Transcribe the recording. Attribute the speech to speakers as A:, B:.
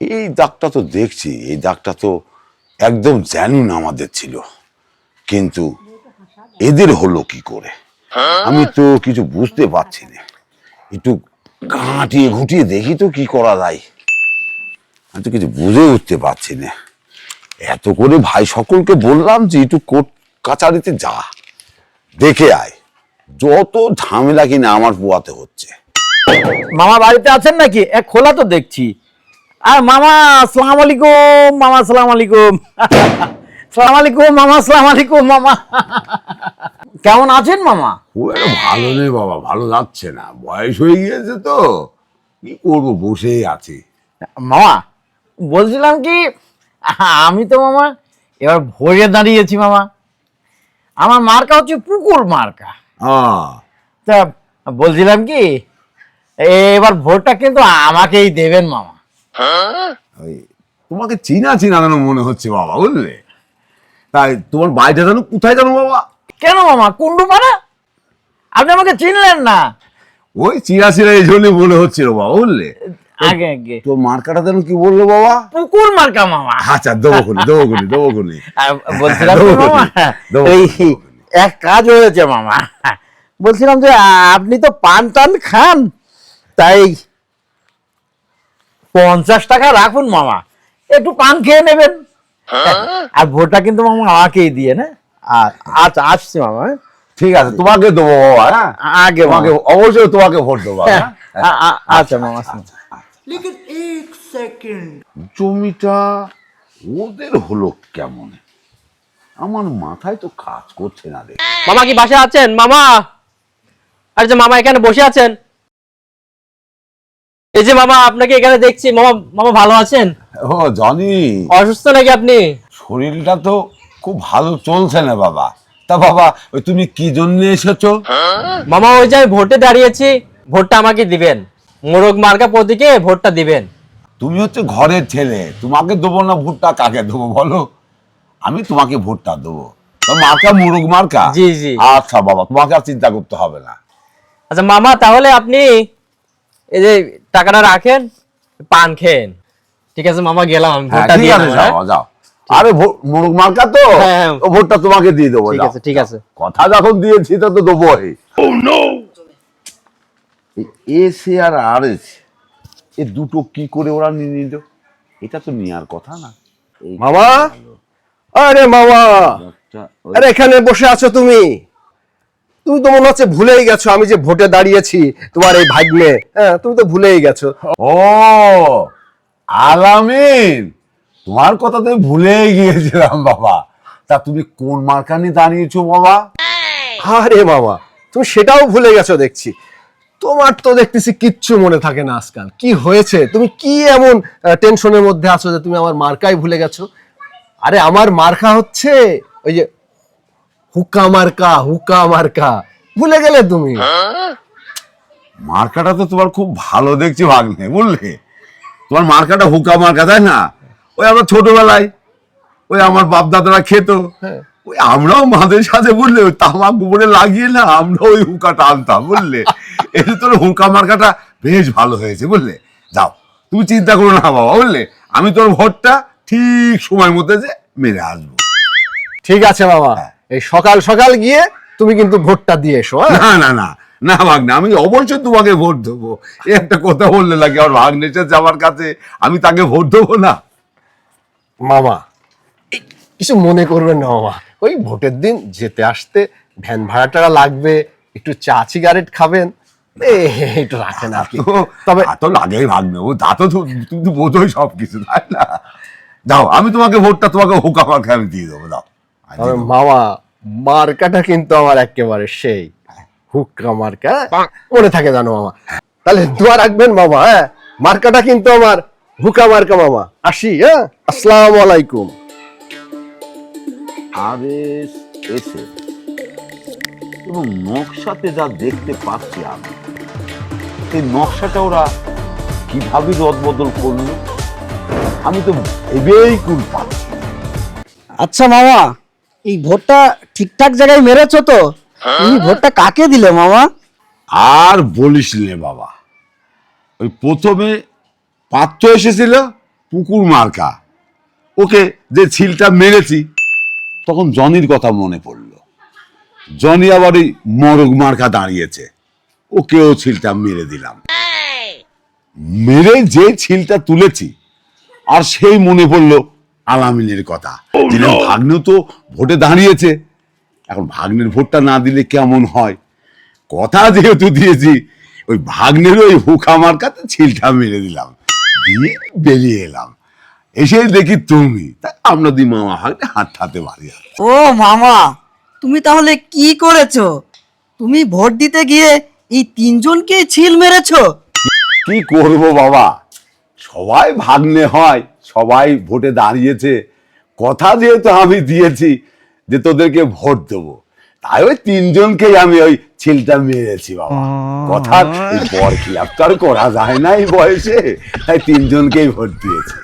A: এই দাগটা তো দেখছি, এই দাগটা তো একদম জানুন আমাদের ছিল। কিন্তু এদের হলো কি করে? আমি তো কিছু বুঝতে পারছি না। একটু ঘাঁটিয়ে ঘুটিয়ে দেখি তো কি করা যায়। আমি তো কিছু বুঝে উঠতে পারছি না। এত করে ভাই সকলকে বললাম যে একটু কোর্ট কাচারিতে যা। দেখে আয়। যত ঝামেলা কিনা আমার পোয়াতে হচ্ছে।
B: মামা বাড়িতে আছেন নাকি? এক খোলা তো দেখছি। আর মামা আসসালামু আলাইকুম মামা আসসালামু আলাইকুম। সালাম আলাইকুম মামা আসসালামু আলাইকুম মামা। কেমন আছেন মামা?
A: ভালো নেই বাবা ভালো যাচ্ছে না। বয়স হয়ে গিয়েছে তো। কি করব বসেই আছি।
B: মামা বলছিলাম কি আমি তো মামা এবার ভোরে দাঁড়িয়েছি মামা। আমার মার্কা হচ্ছে পুকুর মার্কা। তা বলছিলাম কি এবার ভোটটা কিন্তু আমাকেই দেবেন মামা।
A: তোমাকে চিনা চিনা যেন মনে হচ্ছে বাবা বুঝলে? তাই তোমার বাড়িটা যেন কোথায় জানো বাবা?
B: কেন মামা? কুন্ডু পাড়া আপনি আমাকে চিনলেন না।
A: ওই চিনা চিরা এই জন্যই মনে হচ্ছিল বাবা বুঝলে?
B: আগে আগে।
A: তো মার্কাটা যেন কি বলল বাবা?
B: পুকুর মার্কা মামা।
A: আচ্ছা দেবো খুনি দেবো খুনি দেবো খুনি
B: বলছিলাম মামা
A: খুনি।
B: এক কাজ হয়েছে মামা। বলছিলাম যে আপনি তো পান টান খান তাই পঞ্চাশ টাকা রাখুন মামা। একটু পান খেয়ে নেবেন। আর ভোটটা কিন্তু মামা আমাকেই দিয়ে না? আর আচ্ছা আসছি মামা হ্যাঁ?
A: ঠিক আছে তোমাকে দেবো বাবা হ্যাঁ?
B: আগে
A: তোমাকে অবশ্যই তোমাকে ভোট দেবো
B: হ্যাঁ,
A: হ্যাঁ
B: আ- আ- আচ্ছা মামা
A: জমিটা ওদের হলো কেমন? আমার মাথায় তো কাজ করছে না রে
C: মামা কি বাসায় আছেন? মামা? আরে যে মামা এখানে বসে আছেন? এই যে মামা আপনাকে এখানে দেখছি। মামা মামা ভালো আছেন?
A: ও জানি।
C: অসুস্থ নাকি আপনি?
A: শরীরটা তো খুব ভালো চলছে না বাবা। তা বাবা ওই তুমি কি জন্য এসেছ?
C: মামা ওই যে আমি ভোটে দাঁড়িয়েছি ভোটটা আমাকে দিবেন। মোরগ মার্কা প্রতীকে ভোটটা দিবেন।
A: তুমি হচ্ছে ঘরের ছেলে। তোমাকে দেবো না ভোটটা কাকে দেবো বলো? আমি তোমাকে ভোটটা দেবো। তো মার্কা মুরগ মার্কা?
C: জি, জি।
A: আচ্ছা বাবা তোমাকে আর চিন্তা করতে হবে না।
C: আচ্ছা মামা তাহলে আপনি এই যে টাকাটা রাখেন পান খেন ঠিক আছে মামা গেলাম আমি
A: হ্যাঁ,
C: ভোটটা দিয়ে
A: আছে
C: নেব, হ্যাঁ?
A: যাও। যাও আরে মার্কা তো?
C: হ্যাঁ, হ্যাঁ।
A: ও ভোটটা তোমাকে দিয়ে দেবো
C: ঠিক আছে ঠিক আছে।
A: কথা যখন দিয়েছি তা তো দেবোই। এসে আর আর এ দুটো কি করে ওরা নিয়ে নিল? এটা তো নেওয়ার কথা না।
D: মামা? আরে মামা! আরে এখানে বসে আছো তুমি? তুমি তো মনে হচ্ছে ভুলেই গেছো আমি যে ভোটে দাঁড়িয়েছি তোমার এই ভাগ্নে। হ্যাঁ তুমি তো ভুলেই গেছো।
A: ও আলামিন তোমার কথা তো আমি ভুলেই গিয়েছিলাম বাবা। তা তুমি কোন মার্কা নিয়ে দাঁড়িয়েছো বাবা?
D: আরে বাবা তুমি সেটাও ভুলে গেছো দেখছি। তোমার তো দেখতেছি কিচ্ছু মনে থাকে না আজকাল। কি হয়েছে? তুমি কি এমন টেনশনের মধ্যে আছো যে তুমি আমার মার্কাই ভুলে গেছো? আরে আমার মার্কা হচ্ছে ওই যে হুক্কা মার্কা হুক্কা মার্কা। ভুলে গেলে তুমি।
A: মার্কাটা তো তোমার খুব ভালো দেখছি ভাগ্নে বুঝলে? তোমার মার্কাটা হুকা মার্কা তাই না? ওই আমরা ছোটবেলায় ওই আমার বাপ দাদারা খেত ওই আমরাও মাদের সাথে বুঝলে? ওই তামাক গোবরে লাগিয়ে না আমরা ওই হুকাটা আনতাম বুঝলে? এটা তোর হুকা মার্কাটা বেশ ভালো হয়েছে বুঝলে? যাও তুমি চিন্তা করো না বাবা বুঝলে? আমি তোর ভোটটা ঠিক সময় মতো যে মেরে আসব।
D: ঠিক আছে বাবা। এই সকাল সকাল গিয়ে তুমি কিন্তু ভোটটা দিয়ে এসো হ্যাঁ?
A: না না না না ভাগ্নে আমি অবশ্যই তোমাকে ভোট দেবো। এই একটা কথা বললে লাগে আমার ভাগ্নে এসেছে আমার কাছে আমি তাকে ভোট দেবো না?
D: মামা এই কিছু মনে করবেন না মামা। ওই ভোটের দিন যেতে আসতে ভ্যান ভাড়াটা লাগবে একটু চা সিগারেট খাবেন। একটু রাখেন আর কি।
A: তবে তা লাগেই ভাগ্নে ও তা তো তুমি তো বোঝোই সব কিছু তাই না? যাও আমি তোমাকে ভোটটা তোমাকে হুকা মার্কা আমি দিয়ে দেবো দাও।
D: তবে মামা মার্কাটা কিন্তু আমার একেবারে সেই। হুক্কা মার্কা। মনে থাকে জানো মামা। তাহলে দোয়া রাখবেন মামা হ্যাঁ? মার্কাটা কিন্তু আমার হুকা মার্কা মামা। আসি হ্যাঁ? আসসালামু আলাইকুম।
A: আদেশ এসে এবং নকশাতে যা দেখতে পাচ্ছি আমি সেই নকশাটা ওরা কীভাবে রদবদল করল আমি তো ভেবেই কুল পাচ্ছি
E: আচ্ছা মামা এই ভোটটা ঠিকঠাক জায়গায় মেরেছো তো? তুমি ভোটটা কাকে দিলে মামা?
A: আর বলিস নে বাবা। ওই প্রথমে পাত্র এসেছিল পুকুর মার্কা। ওকে যে ছিলটা মেরেছি তখন জনির কথা মনে পড়ল। জনি আবার ওই মরগ মার্কা দাঁড়িয়েছে। ওকেও ছিলটা মেরে দিলাম। মেরে যে ছিলটা তুলেছি আর সেই মনে পড়ল আলামিনের কথা। দিলাম ভাগ্নে তো ভোটে দাঁড়িয়েছে। এখন ভাগ্নের ভোটটা না দিলে কেমন হয়? কথা যেহেতু দিয়েছি ওই ভাগ্নের ওই হুকা মার্কাতে ছিলটা মেরে দিলাম। দিয়ে বেরিয়ে এলাম। এসে দেখি তুমি। তা আমরা দুই মামা ভাগ্নে হাত হাতে বাড়ি
E: ও মামা তুমি তাহলে কি করেছ? তুমি ভোট দিতে গিয়ে এই তিনজনকে ছিল মেরেছো?
A: কি করব বাবা? সবাই ভাগ্নে হয়। সবাই ভোটে দাঁড়িয়েছে। কথা যেহেতু আমি দিয়েছি যে তোদেরকে ভোট দেবো। তাই ওই তিনজনকেই আমি ওই ছেলটা মেরেছি বাবা। কথা বর খিলাপ তো আর করা যায় না এই বয়সে। তাই তিনজনকেই ভোট দিয়েছি।